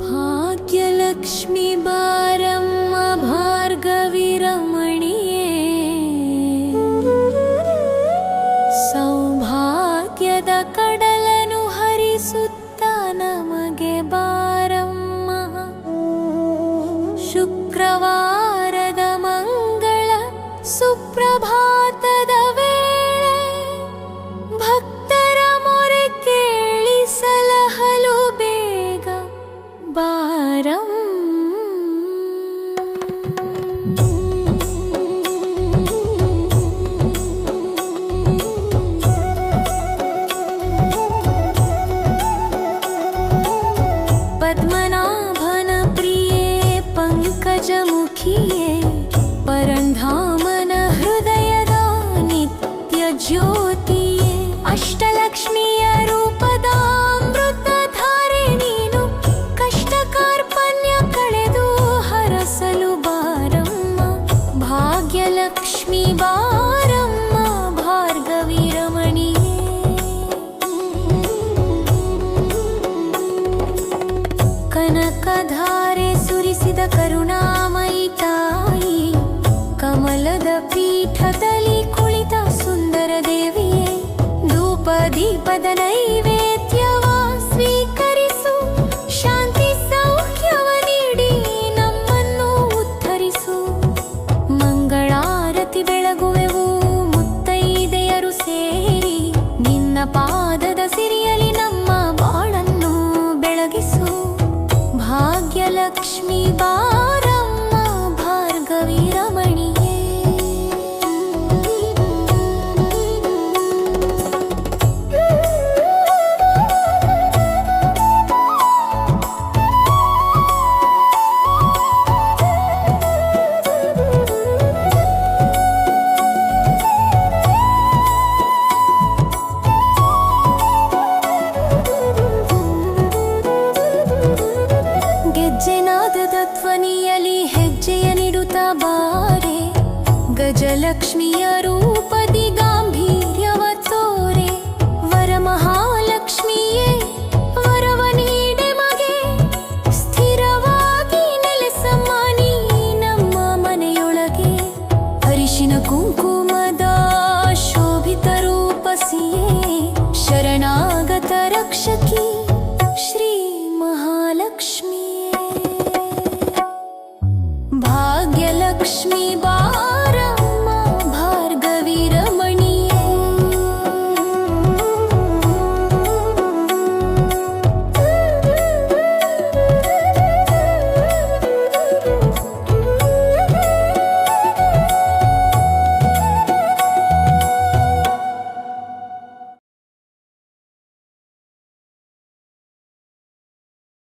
भग्यलक्ष्मी बारम्म सौभाग्यद कडलनु हसम बारम्म। शुक्रवारद मङ्गल सुप्रभा ಪಂಕಜಮುಖಿಯೇ ಪರಂಧಾಮನ ಹೃದಯದ ನಿತ್ಯ ಜ್ಯೋತಿಯೇ. ಅಷ್ಟಲಕ್ಷ್ಮಿಯ ರೂಪದ ಅಮೃತಧಾರೆ ನೀನು ಕಷ್ಟ ಕಾರ್ಪಣ್ಯ ಕಳೆದು ಹರಸಲು ಬಾರಮ್ಮ. ಭಾಗ್ಯಲಕ್ಷ್ಮಿ ರಮಣಿಯೇ. ಕನಕಧಾರೆ ಸುರಿಸಿದ ಕರುಣಾಮಯಿ ದೀಪದ ಸ್ವೀಕರಿಸು. ಶಾಂತಿ ಸೌಖ್ಯವ ನೀಡಿ ನಮ್ಮನ್ನು ಉದ್ಧರಿಸು. ಮಂಗಳಾರತಿ ಬೆಳಗುವೆವು, ಮುತ್ತೈದೆಯರು ಸೇರಿ ನಿನ್ನ ಪಾದದ ಸಿರಿಯಲಿ ನಮ್ಮ ಬಾಳನ್ನು ಬೆಳಗಿಸು. ಭಾಗ್ಯಲಕ್ಷ್ಮಿ ಬಾರಮ್ಮ ಗಜಲಕ್ಷ್ಮಿಯ ರೂಪದಿ ಗಾಂಭೀರ್ಯವ ತೋರೆ, ವರ ಮಹಾಲಕ್ಷ್ಮಿಯೇ, ವರವ ನೀಡೆ ಮಗೆ, ಸ್ಥಿರವಾಗಿ ನೆಲೆಸಮ್ಮ ನೀ ನಮ್ಮ ಮನೆಯೊಳಗೆ. ಅರಿಶಿನ ಕುಂಕುಮದ ಶೋಭಿತ ರೂಪಸಿಯೇ, ಶರಣಾಗತ ರಕ್ಷಕಿ ಶ್ರೀ ಮಹಾಲಕ್ಷ್ಮಿಯೇ. ಭಾಗ್ಯಲಕ್ಷ್ಮಿ ಬಾ